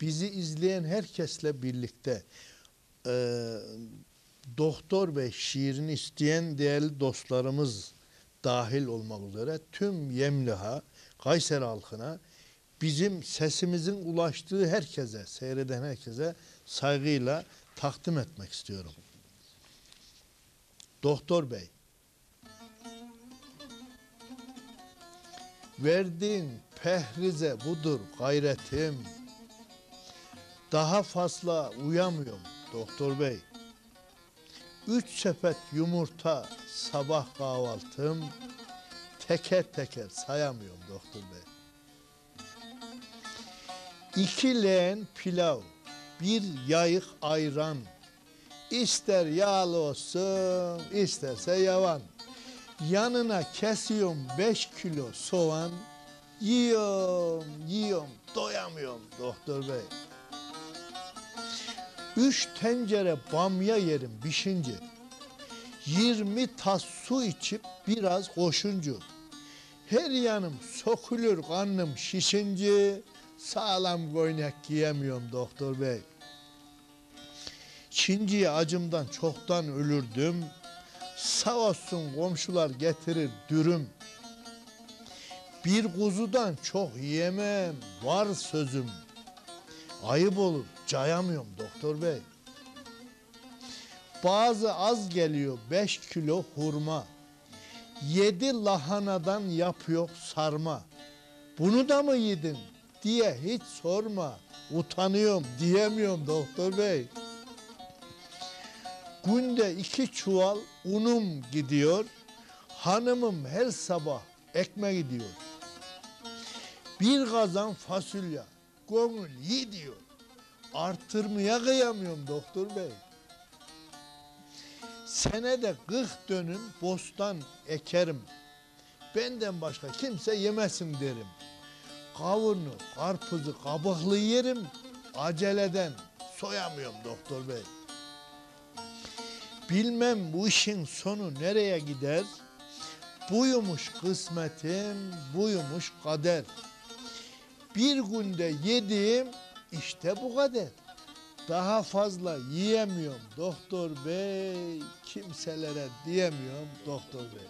bizi izleyen herkesle birlikte e, Doktor Bey şiirini isteyen değerli dostlarımız dahil olmak üzere tüm Yemliha, Kayseri halkına bizim sesimizin ulaştığı herkese, seyreden herkese saygıyla takdim etmek istiyorum. Doktor Bey, verdiğin pehrize budur gayretim. Daha fazla uyamıyorum doktor bey. Üç sepet yumurta sabah kahvaltım. Teker teker sayamıyorum doktor bey. İki leğen pilav, bir yayık ayran. İster yağlı olsun, isterse yavan. Yanına kesiyorum beş kilo soğan. Yiyorum, yiyorum, doyamıyorum doktor bey. Üç tencere bamya yerim bişince. Yirmi tas su içip biraz koşuncu. Her yanım sokulur karnım şişince. Sağlam koynak giyemiyorum doktor bey. Çinciye acımdan çoktan ölürdüm. Sağ olsun komşular getirir dürüm. Bir kuzudan çok yemem var sözüm. Ayıp olur cayamıyorum doktor bey. Bazı az geliyor beş kilo hurma. Yedi lahanadan yapıyor sarma. Bunu da mı yedin diye hiç sorma. Utanıyorum diyemiyorum doktor bey. Günde iki çuval unum gidiyor. Hanımım her sabah ekmek gidiyor. Bir kazan fasulye gönül yi diyor. Artırmaya kıyamıyorum doktor bey. Senede 40 dönüm bostan ekerim. Benden başka kimse yemesin derim. Kavunu, karpuzu, kabuklu yerim. Aceleden soyamıyorum doktor bey. Bilmem bu işin sonu nereye gider. Buymuş kısmetim, buymuş kader. Bir günde yediğim işte bu kadar. Daha fazla yiyemiyorum doktor bey, kimselere diyemiyorum doktor bey.